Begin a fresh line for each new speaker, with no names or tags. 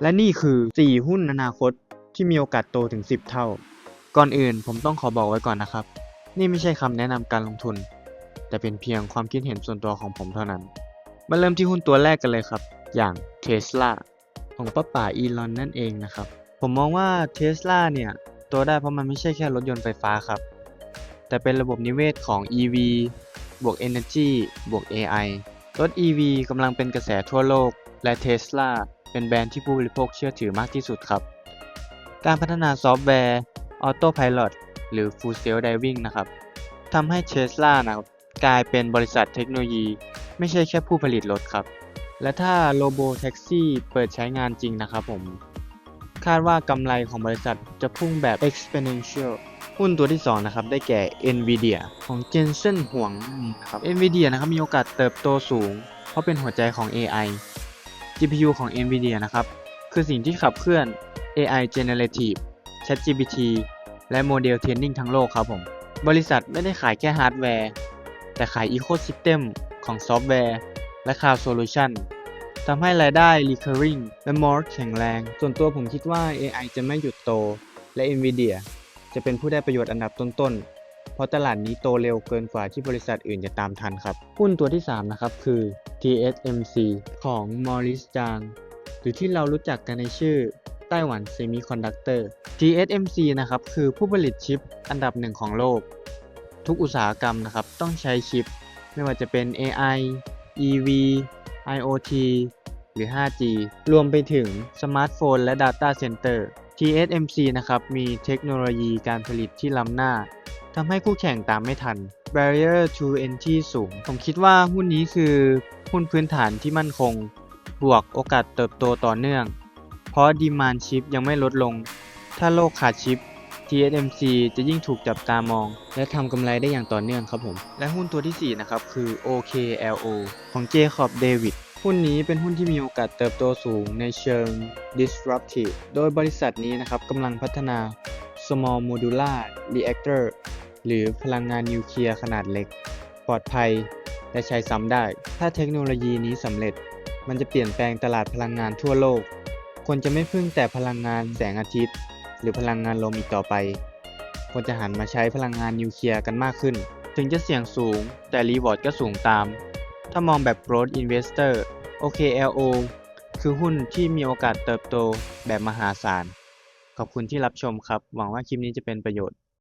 และนี่คือ 4 หุ้นอนาคตที่มีโอกาสโตถึง 10 เท่า ก่อนอื่นผมต้องขอบอกไว้ก่อนนะครับ นี่ไม่ใช่คำแนะนำการลงทุน แต่เป็นเพียงความคิดเห็นส่วนตัวของผมเท่านั้น มาเริ่มที่หุ้นตัวแรกกันเลยครับ อย่าง Tesla ของป้าป่าอีลอนนั่นเองนะครับ ผมมองว่า Tesla เนี่ยโตได้เพราะมันไม่ใช่แค่รถยนต์ไฟฟ้าครับ แต่เป็นระบบนิเวศของ EV บวก Energy บวก AI รถ EV กำลังเป็นกระแสทั่วโลก และ Tesla เป็นแบรนด์ที่ผู้บริโภคเชื่อถือมากที่สุดครับ การพัฒนาซอฟต์แวร์ Autopilot หรือ Full Self Driving นะครับทำให้ Tesla นะครับกลายเป็นบริษัทเทคโนโลยี ไม่ใช่แค่ผู้ผลิตรถครับ และถ้า Robo Taxi เปิดใช้งานจริงนะครับผม คาดว่ากำไรของบริษัทจะพุ่งแบบ exponential หุ้นตัวที่ 2 นะครับ ได้แก่ Nvidia ของ Jensen Huang นั่นเองนะครับ Nvidia นะครับมีโอกาสเติบโตสูง เพราะเป็นหัวใจของ AI GPU ของ Nvidia นะครับ คือสิ่งที่ขับเคลื่อน AI Generative ChatGPT และโมเดลเทรนนิ่งทั้งโลกครับผม บริษัทไม่ได้ขายแค่ฮาร์ดแวร์ แต่ขาย Ecosystem ของซอฟต์แวร์ และ Cloud Solution ทำให้รายได้ recurring และ more แข็งแรง ส่วนตัวผมคิดว่า AI จะไม่หยุดโต และ Nvidia จะเป็นผู้ได้ประโยชน์อันดับต้นๆ เพราะตลาดนี้โตเร็วเกินกว่าที่บริษัทอื่นจะตามทันครับ หุ้นตัวที่ 3 นะครับ คือ TSMC ของ Maurice Zhang หรือที่เรารู้จักกันในชื่อไต้หวัน Semiconductor TSMC นะครับ คือผู้ผลิตชิปอันดับหนึ่งของโลก ทุกอุตสาหกรรมนะครับ ต้องใช้ชิป ไม่ว่าจะเป็น AI EV IoT หรือ 5G รวมไปถึงสมาร์ทโฟนและ Data Center TSMC นะครับ มีเทคโนโลยีการผลิตที่ล้ำหน้า ทำให้คู่แข่งตามไม่ทัน Barrier to Entry สูง ผมคิดว่าหุ้นนี้คือหุ้นพื้นฐานที่มั่นคง บวกโอกาสเติบโตต่อเนื่อง เพราะดีมานชิปยังไม่ลดลง ถ้าโลกขาดชิป TSMC จะยิ่งถูกจับตามอง และทำกำไรได้อย่างต่อเนื่องครับผม และหุ้นตัวที่ 4 นะครับ คือ OKLO ของ Jacob David หุ้นนี้เป็นหุ้นที่มีโอกาสเติบโตสูงในเชิง disruptive โดยบริษัทนี้นะครับกำลังพัฒนา small modular reactor หรือพลังงานนิวเคลียร์ขนาดเล็ก ปลอดภัย และใช้ซ้ำได้ ถ้าเทคโนโลยีนี้สำเร็จ มันจะเปลี่ยนแปลงตลาดพลังงานทั่วโลก คนจะไม่พึ่งแต่พลังงานแสงอาทิตย์ หรือพลังงานลมอีกต่อไป คนจะหันมาใช้พลังงานนิวเคลียร์กันมากขึ้น ถึงจะเสี่ยงสูง แต่รีวอร์ดก็สูงตาม ถ้ามองแบบ growth investor OKLO คือหุ้นที่มีโอกาสเติบโตแบบมหาศาล ขอบคุณที่รับชมครับ หวังว่าคลิปนี้จะเป็นประโยชน์